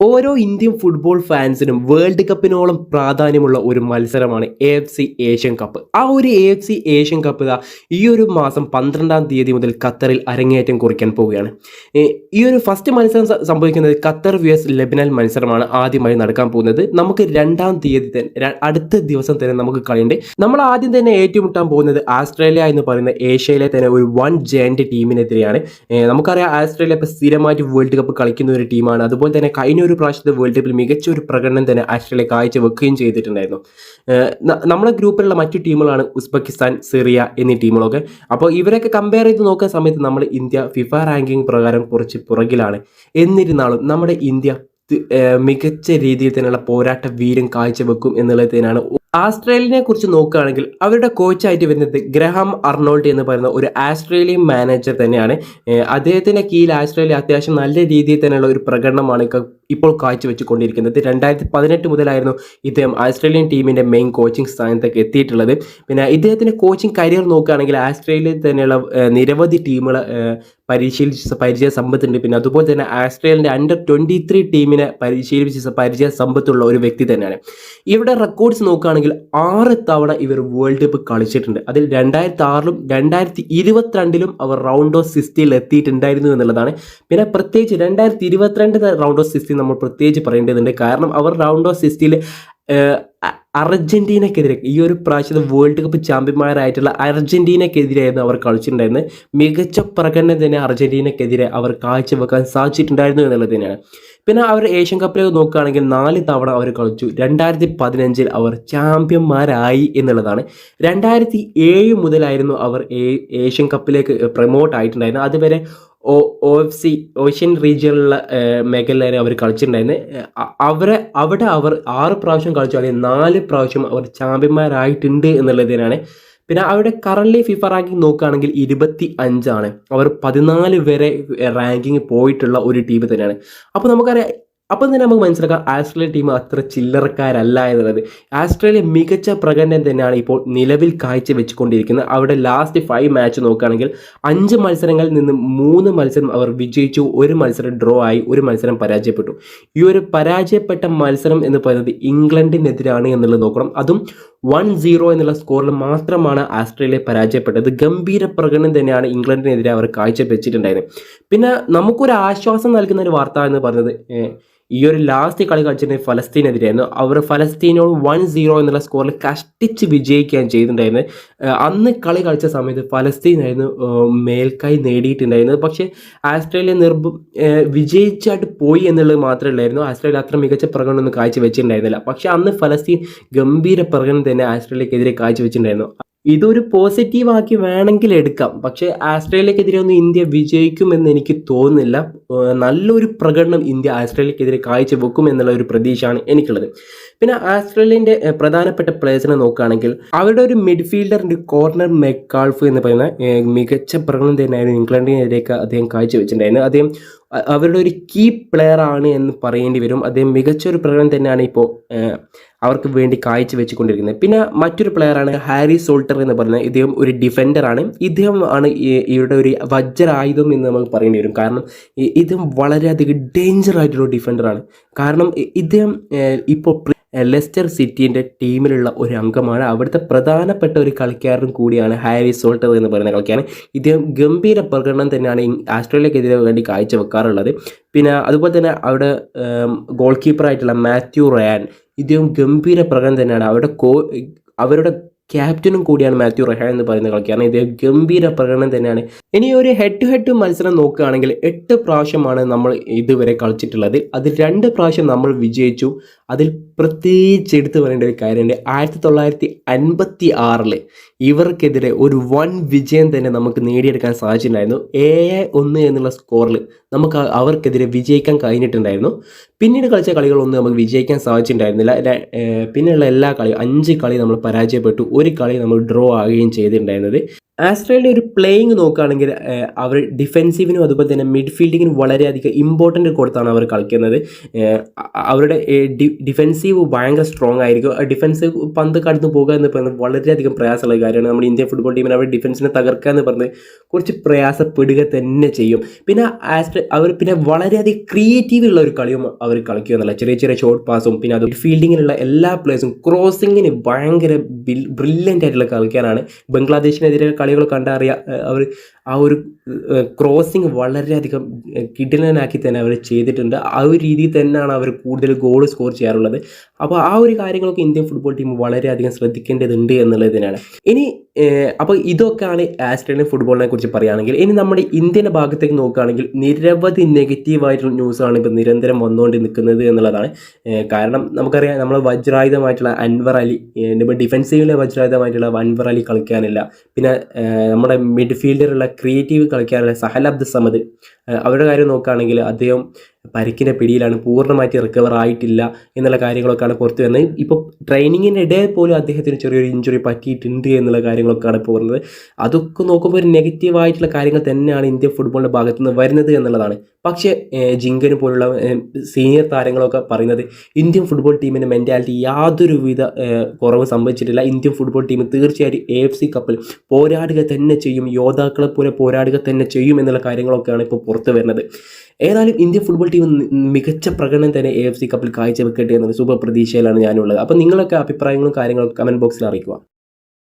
ഓരോ Indian football ഫാൻസിനും world കപ്പിനോളം പ്രാധാന്യമുള്ള ഒരു മത്സരമാണ് A F C Asian cup ആ ഒരു A F C Asian cup ഇതാ ഈ ഒരു മാസം പന്ത്രണ്ടാം തീയതി മുതൽ ഖത്തറിൽ അരങ്ങേറ്റം കുറിക്കാൻ പോവുകയാണ്. ഈ ഒരു ഫസ്റ്റ് മത്സരം സംഭവിക്കുന്നത് ഖത്തർ വി എസ് ലെബനൻ മത്സരമാണ് ആദ്യമായി നടക്കാൻ പോകുന്നത്. നമുക്ക് രണ്ടാം തീയതി തന്നെ അടുത്ത ദിവസം തന്നെ നമുക്ക് കളിയുണ്ട്. നമ്മൾ ആദ്യം തന്നെ ഏറ്റുമുട്ടാൻ പോകുന്നത് ആസ്ട്രേലിയ എന്ന് പറയുന്ന ഏഷ്യയിലെ തന്നെ ഒരു വൺ ജയന്റ് ടീമിനെതിരെയാണ് നമുക്കറിയാം ആസ്ട്രേലിയ ഇപ്പോൾ സ്ഥിരമായിട്ട് വേൾഡ് കപ്പ് കളിക്കുന്ന ഒരു ടീമാണ് അതുപോലെ തന്നെ കഴിഞ്ഞ ഒരു പ്രാവശ്യത്തെ വേൾഡ് കപ്പിൽ മികച്ച ഒരു പ്രകടനം തന്നെ ആസ്ട്രേലിയ കാഴ്ചവെക്കുകയും ചെയ്തിട്ടുണ്ടായിരുന്നു. നമ്മുടെ ഗ്രൂപ്പിലുള്ള മറ്റു ടീമുകളാണ് ഉസ്ബെക്കിസ്ഥാൻ സിറിയ എന്നീ ടീമുകളൊക്കെ. അപ്പോൾ ഇവരൊക്കെ കമ്പയർ ചെയ്ത് നോക്കുന്ന സമയത്ത് നമ്മൾ ഇന്ത്യ ഫിഫ റാങ്കിങ് പ്രകാരം കുറച്ച് പുറകിലാണ്. എന്നിരുന്നാലും നമ്മുടെ ഇന്ത്യ മികച്ച രീതിയിൽ തന്നെയുള്ള പോരാട്ട വീരം കാഴ്ചവെക്കും എന്നുള്ളത് തന്നെയാണ് ആസ്ട്രേലിയനെ കുറിച്ച് നോക്കുകയാണെങ്കിൽ അവരുടെ കോച്ചായിട്ട് വരുന്നത് ഗ്രഹാം അർണോൾഡ് എന്ന് പറയുന്ന ഒരു ആസ്ട്രേലിയൻ മാനേജർ തന്നെയാണ്. അദ്ദേഹത്തിന്റെ കീഴിൽ ആസ്ട്രേലിയ അത്യാവശ്യം നല്ല രീതിയിൽ തന്നെയുള്ള ഒരു പ്രകടനമാണ് ഇപ്പോൾ കാഴ്ചവെച്ചുകൊണ്ടിരിക്കുന്നത്. രണ്ടായിരത്തി പതിനെട്ട് മുതലായിരുന്നു ഇദ്ദേഹം ആസ്ട്രേലിയൻ ടീമിന്റെ മെയിൻ കോച്ചിങ് സ്ഥാനത്തേക്ക് എത്തിയിട്ടുള്ളത്. പിന്നെ ഇദ്ദേഹത്തിന്റെ കോച്ചിങ് കരിയർ നോക്കുകയാണെങ്കിൽ ആസ്ട്രേലിയയിൽ തന്നെയുള്ള നിരവധി ടീമുകളെ ഏഹ് പരിശീലിച്ച പരിചയ സമ്പത്തുണ്ട്. പിന്നെ അതുപോലെ തന്നെ ആസ്ട്രേലിയന്റെ അണ്ടർ ട്വന്റി ത്രീ ടീമിനെ പരിശീലിപ്പിച്ച പരിചയ സമ്പത്തുള്ള ഒരു വ്യക്തി തന്നെയാണ്. ഇവരുടെ റെക്കോർഡ്സ് നോക്കുകയാണെങ്കിൽ ആറ് തവണ ഇവർ വേൾഡ് കപ്പ് കളിച്ചിട്ടുണ്ട്. അതിൽ രണ്ടായിരത്തി ആറിലും രണ്ടായിരത്തി ഇരുപത്തിരണ്ടിലും അവർ റൗണ്ട് ഓഫ് സിക്സ്റ്റിയിൽ എത്തിയിട്ടുണ്ടായിരുന്നു എന്നുള്ളതാണ്. പിന്നെ പ്രത്യേകിച്ച് രണ്ടായിരത്തി ഇരുപത്തിരണ്ട് റൗണ്ട് ഓഫ് സിക്സ്റ്റി നമ്മൾ പ്രത്യേകിച്ച് പറയേണ്ടതുണ്ട്. കാരണം അവർ റൗണ്ട് ഓഫ് സിക്സ്റ്റിയിൽ അർജന്റീനക്കെതിരെ ഈ ഒരു പ്രാവശ്യത്തെ വേൾഡ് കപ്പ് ചാമ്പ്യന്മാരായിട്ടുള്ള അർജന്റീനക്കെതിരെയായിരുന്നു അവർ കളിച്ചിട്ടുണ്ടായിരുന്നത്. മികച്ച പ്രകടനം തന്നെ അർജന്റീനക്കെതിരെ അവർ കാഴ്ചവെക്കാൻ സാധിച്ചിട്ടുണ്ടായിരുന്നു എന്നുള്ളത് തന്നെയാണ്. പിന്നെ അവർ ഏഷ്യൻ കപ്പിലേക്ക് നോക്കുകയാണെങ്കിൽ നാല് തവണ അവർ കളിച്ചു. രണ്ടായിരത്തി പതിനഞ്ചിൽ അവർ ചാമ്പ്യന്മാരായി എന്നുള്ളതാണ്. രണ്ടായിരത്തി ഏഴ് മുതലായിരുന്നു അവർ ഏഷ്യൻ കപ്പിലേക്ക് പ്രൊമോട്ട് ആയിട്ടുണ്ടായിരുന്നത്. അതുവരെ O O F C ocean റീജിയനിലുള്ള മേഖലയിലാണ് അവർ കളിച്ചിട്ടുണ്ടായിരുന്നത് അവരെ അവിടെ അവർ ആറ് പ്രാവശ്യം കളിച്ചു അല്ലെങ്കിൽ നാല് പ്രാവശ്യം അവർ ചാമ്പ്യന്മാരായിട്ടുണ്ട് എന്നുള്ളതിനാണ് പിന്നെ അവിടെ കറന്റ് ഫിഫ റാങ്കിങ് നോക്കുകയാണെങ്കിൽ ഇരുപത്തി അഞ്ചാണ് അവർ പതിനാല് വരെ റാങ്കിങ് പോയിട്ടുള്ള ഒരു ടീം തന്നെയാണ്. അപ്പോൾ നമുക്കറിയാം അപ്പം തന്നെ നമുക്ക് മനസ്സിലാക്കാം ആസ്ട്രേലിയ ടീം അത്ര ചില്ലറക്കാരല്ല എന്നുള്ളത്. ആസ്ട്രേലിയ മികച്ച പ്രകടനം തന്നെയാണ് ഇപ്പോൾ നിലവിൽ കാഴ്ച വെച്ചുകൊണ്ടിരിക്കുന്നത് അവിടെ ലാസ്റ്റ് ഫൈവ് മാച്ച് നോക്കുകയാണെങ്കിൽ അഞ്ച് മത്സരങ്ങളിൽ നിന്ന് മൂന്ന് മത്സരം അവർ വിജയിച്ചു ഒരു മത്സരം ഡ്രോ ആയി ഒരു മത്സരം പരാജയപ്പെട്ടു. ഈ ഒരു പരാജയപ്പെട്ട മത്സരം എന്ന് പറയുന്നത് ഇംഗ്ലണ്ടിനെതിരാണ് എന്നുള്ളത് നോക്കണം. അതും വൺ സീറോ എന്നുള്ള സ്കോറിൽ മാത്രമാണ് ആസ്ട്രേലിയ പരാജയപ്പെട്ടത്. ഗംഭീര പ്രകടനം തന്നെയാണ് ഇംഗ്ലണ്ടിനെതിരെ അവർ കാഴ്ചവെച്ചിട്ടുണ്ടായിരുന്നത്. പിന്നെ നമുക്കൊരു ആശ്വാസം നൽകുന്ന ഒരു വാർത്ത എന്ന് ഏഹ്, ഈ ഒരു ലാസ്റ്റ് കളി കളിച്ചിരുന്നത് ഫലസ്തീനെതിരെയായിരുന്നു. അവർ ഫലസ്തീനോട് വൺ സീറോ എന്നുള്ള സ്കോറിൽ കഷ്ടിച്ച് വിജയിക്കുകയാണ് ചെയ്തിട്ടുണ്ടായിരുന്നത് അന്ന് കളി കളിച്ച സമയത്ത് ഫലസ്തീനായിരുന്നു മേൽക്കൈ നേടിയിട്ടുണ്ടായിരുന്നത്. പക്ഷേ ആസ്ട്രേലിയ നിർഭ വിജയിച്ചായിട്ട് പോയി എന്നുള്ളത് മാത്രമേ ഉള്ളായിരുന്നു ആസ്ട്രേലിയ അത്ര മികച്ച പ്രകടനമൊന്നും കാഴ്ച കാഴ്ചവെച്ചിട്ടുണ്ടായിരുന്നില്ല. പക്ഷേ അന്ന് ഫലസ്തീൻ ഗംഭീര പ്രകടനം തന്നെ ആസ്ട്രേലിയക്കെതിരെ കാഴ്ചവെച്ചിട്ടുണ്ടായിരുന്നു. ഇതൊരു പോസിറ്റീവ് ആക്കി വേണമെങ്കിൽ എടുക്കാം. പക്ഷേ ആസ്ട്രേലിയക്കെതിരെ ഒന്നും ഇന്ത്യ വിജയിക്കുമെന്ന് എനിക്ക് തോന്നുന്നില്ല. നല്ലൊരു പ്രകടനം ഇന്ത്യ ആസ്ട്രേലിയക്കെതിരെ കാഴ്ചവെക്കും എന്നുള്ള ഒരു പ്രതീക്ഷയാണ് എനിക്കുള്ളത്. പിന്നെ ആസ്ട്രേലിയന്റെ പ്രധാനപ്പെട്ട പ്ലേയേഴ്സിനെ നോക്കുകയാണെങ്കിൽ അവരുടെ ഒരു മിഡ്ഫീൽഡറിന്റെ കോർണർ മെക്കാൾഫ് എന്ന് പറയുന്ന മികച്ച പ്രകടനം തന്നെയായിരുന്നു ഇംഗ്ലണ്ടിനെതിരെയൊക്കെ അദ്ദേഹം കാഴ്ച വെച്ചിട്ടുണ്ടായിരുന്നു അദ്ദേഹം അവരുടെ ഒരു കീ പ്ലെയർ ആണ് എന്ന് പറയേണ്ടി വരും. അദ്ദേഹം മികച്ച ഒരു പ്രകടനം തന്നെയാണ് ഇപ്പോൾ അവർക്ക് വേണ്ടി കാഴ്ച വെച്ചുകൊണ്ടിരിക്കുന്നത്. പിന്നെ മറ്റൊരു പ്ലെയറാണ് ഹാരി സോൾട്ടർ എന്ന് പറയുന്നത് ഇദ്ദേഹം ഒരു ഡിഫൻഡറാണ് ഇദ്ദേഹം ആണ് ഇവരുടെ ഒരു വജ്രായുധം എന്ന് നമുക്ക് പറയേണ്ടി വരും. കാരണം ഇദ്ദേഹം വളരെയധികം ഡേഞ്ചർ ആയിട്ടുള്ള ഡിഫൻഡറാണ് കാരണം ഇദ്ദേഹം ഇപ്പോൾ ലെസ്റ്റർ സിറ്റിന്റെ ടീമിലുള്ള ഒരു അംഗമാണ്. അവിടുത്തെ പ്രധാനപ്പെട്ട ഒരു കളിക്കാരനും കൂടിയാണ് ഹാരി സോൾട്ടർ എന്ന് പറയുന്ന കളിക്കാരൻ. ഇദ്ദേഹം ഗംഭീര പ്രകടനം തന്നെയാണ് ആസ്ട്രേലിയക്കെതിരെ വേണ്ടി കാഴ്ചവെക്കാറുള്ളത്. പിന്നെ അതുപോലെ തന്നെ അവിടെ ഗോൾ കീപ്പറായിട്ടുള്ള മാത്യു റയാൻ. ഇദ്ദേഹം ഗംഭീര പ്രകടനം തന്നെയാണ്. അവരുടെ കോ അവരുടെ ക്യാപ്റ്റനും കൂടിയാണ് മാത്യു റഹാൻ എന്ന് പറയുന്ന കളിക്കാരൻ. ഇദ്ദേഹം ഗംഭീര പ്രകടനം തന്നെയാണ്. ഇനി ഒരു ഹെഡ് ടു ഹെഡ് മത്സരം നോക്കുകയാണെങ്കിൽ എട്ട് പ്രാവശ്യമാണ് നമ്മൾ ഇതുവരെ കളിച്ചിട്ടുള്ളത്. അതിൽ രണ്ട് പ്രാവശ്യം നമ്മൾ വിജയിച്ചു. അതിൽ പ്രത്യേകിച്ച് എടുത്തു പറയേണ്ട ഒരു കാര്യമുണ്ട്. ആയിരത്തി തൊള്ളായിരത്തി അൻപത്തി ആറിൽ ഇവർക്കെതിരെ ഒരു വൺ വിജയം തന്നെ നമുക്ക് നേടിയെടുക്കാൻ സാധിച്ചിട്ടുണ്ടായിരുന്നു. ഏഴ് ഒന്ന് എന്നുള്ള സ്കോറിൽ നമുക്ക് അവർക്കെതിരെ വിജയിക്കാൻ കഴിഞ്ഞിട്ടുണ്ടായിരുന്നു. പിന്നീട് കളിച്ച കളികളൊന്നും നമുക്ക് വിജയിക്കാൻ സാധിച്ചിട്ടുണ്ടായിരുന്നില്ല. പിന്നെയുള്ള എല്ലാ കളിയും അഞ്ച് കളി നമ്മൾ പരാജയപ്പെട്ടു. ഒരു കളി നമ്മൾ ഡ്രോ ആകുകയും ചെയ്തിട്ടുണ്ടായിരുന്നത് ആസ്ട്രേലിയ ഒരു പ്ലേയിങ് നോക്കുകയാണെങ്കിൽ അവർ ഡിഫെൻസീവിനും അതുപോലെ തന്നെ മിഡ്ഫീൽഡിങ്ങിനും വളരെയധികം ഇമ്പോർട്ടന്റ് കൊടുത്താണ് അവർ കളിക്കുന്നത്. അവരുടെ ഡിഫെൻസീവ് ഭയങ്കര സ്ട്രോങ് ആയിരിക്കും. ഡിഫെൻസീവ് ഡിഫെൻസ് പന്ത് കടന്നു പോകുക എന്ന് പറയുന്നത് വളരെയധികം പ്രയാസമുള്ള കാര്യമാണ്. നമ്മുടെ ഇന്ത്യൻ ഫുട്ബോൾ ടീമിന് അവരുടെ ഡിഫെൻസിനെ തകർക്കുക എന്ന് പറഞ്ഞ് കുറച്ച് പ്രയാസപ്പെടുക തന്നെ ചെയ്യും. പിന്നെ ആസ്ട്രേ അവർ പിന്നെ വളരെയധികം ക്രിയേറ്റീവ് ഉള്ള ഒരു കളിയും അവർ കളിക്കുക എന്നുള്ള ചെറിയ ചെറിയ ഷോർട്ട് പാസും പിന്നെ അത് ഫീൽഡിങ്ങിലുള്ള എല്ലാ പ്ലേയേഴ്സും ക്രോസിങ്ങിന് ഭയങ്കര ബ്രില്യന്റ് ആയിട്ടുള്ള കളിക്കാനാണ് ബംഗ്ലാദേശിനെതിരെ കളികൾ കണ്ടറിയാം അവർ ആ ഒരു ക്രോസിങ് വളരെയധികം കിടിലനാക്കി തന്നെ അവർ ചെയ്തിട്ടുണ്ട്. ആ ഒരു രീതിയിൽ തന്നെയാണ് അവർ കൂടുതൽ ഗോൾ സ്കോർ ചെയ്യാറുള്ളത്. അപ്പോൾ ആ ഒരു കാര്യങ്ങളൊക്കെ ഇന്ത്യൻ ഫുട്ബോൾ ടീം വളരെയധികം ശ്രദ്ധിക്കേണ്ടതുണ്ട് എന്നുള്ളതിനാണ്. ഇനി ഏഹ്, അപ്പോൾ ഇതൊക്കെയാണ് ആസ്ട്രേലിയൻ ഫുട്ബോളിനെ കുറിച്ച് പറയുകയാണെങ്കിൽ ഇനി നമ്മുടെ ഇന്ത്യന്റെ ഭാഗത്തേക്ക് നോക്കുകയാണെങ്കിൽ നിരവധി നെഗറ്റീവായിട്ടുള്ള ന്യൂസാണ് ഇപ്പോൾ നിരന്തരം വന്നുകൊണ്ട് നിൽക്കുന്നത് എന്നുള്ളതാണ്. കാരണം നമുക്കറിയാം നമ്മൾ വജ്രായുധമായിട്ടുള്ള അൻവർ അലി ഇപ്പോൾ ഡിഫെൻസീവിലെ വജ്രായുധമായിട്ടുള്ള അൻവർ അലി കളിക്കാനില്ല. പിന്നെ നമ്മുടെ മിഡ്ഫീൽഡറുള്ള ക്രിയേറ്റീവ് കളിക്കാനുള്ള സഹൽ അബ്ദുസമദ് അവരുടെ കാര്യം നോക്കുകയാണെങ്കിൽ അദ്ദേഹം പരിക്കിന്റെ പിടിയിലാണ് പൂർണമായിട്ട് റിക്കവർ ആയിട്ടില്ല എന്നുള്ള കാര്യങ്ങളൊക്കെയാണ് പുറത്ത് വരുന്നത്. ഇപ്പോൾ ട്രെയിനിങ്ങിന്റെ ഇടയിൽ പോലും അദ്ദേഹത്തിന് ചെറിയൊരു ഇഞ്ചുറി പറ്റിയിട്ടുണ്ട് എന്നുള്ള കാര്യങ്ങളൊക്കെയാണ് ഇപ്പോൾ വരുന്നത് അതൊക്കെ നോക്കുമ്പോൾ ഒരു നെഗറ്റീവായിട്ടുള്ള കാര്യങ്ങൾ തന്നെയാണ് ഇന്ത്യൻ ഫുട്ബോളിന്റെ ഭാഗത്തു നിന്ന് വരുന്നത് എന്നുള്ളതാണ്. പക്ഷേ ജിങ്കന് പോലുള്ള സീനിയർ താരങ്ങളൊക്കെ പറയുന്നത് ഇന്ത്യൻ ഫുട്ബോൾ ടീമിന്റെ മെന്റാലിറ്റി യാതൊരുവിധ വിധ കുറവ് സംഭവിച്ചിട്ടില്ല. ഇന്ത്യൻ ഫുട്ബോൾ ടീം തീർച്ചയായിട്ടും എ എഫ് സി കപ്പിൽ പോരാടുക തന്നെ ചെയ്യും. യോദ്ധാക്കളെ പോലെ പോരാടുക തന്നെ ചെയ്യും എന്നുള്ള കാര്യങ്ങളൊക്കെയാണ് ഇപ്പോൾ പുറത്ത് വരുന്നത്. ഏതായാലും ഇന്ത്യൻ ഫുട്ബോൾ ടീം നി- മികച്ച പ്രകടനം തന്നെ എ എഫ് സി കപ്പിൽ കാഴ്ചവെക്കട്ടെ എന്നുള്ള സൂപ്പർ പ്രതീക്ഷയിലാണ് ഞാനുള്ളത്. അപ്പോൾ നിങ്ങളൊക്കെ അഭിപ്രായങ്ങളും കാര്യങ്ങളും കമന്റ് ബോക്സിൽ അറിയിക്കുക.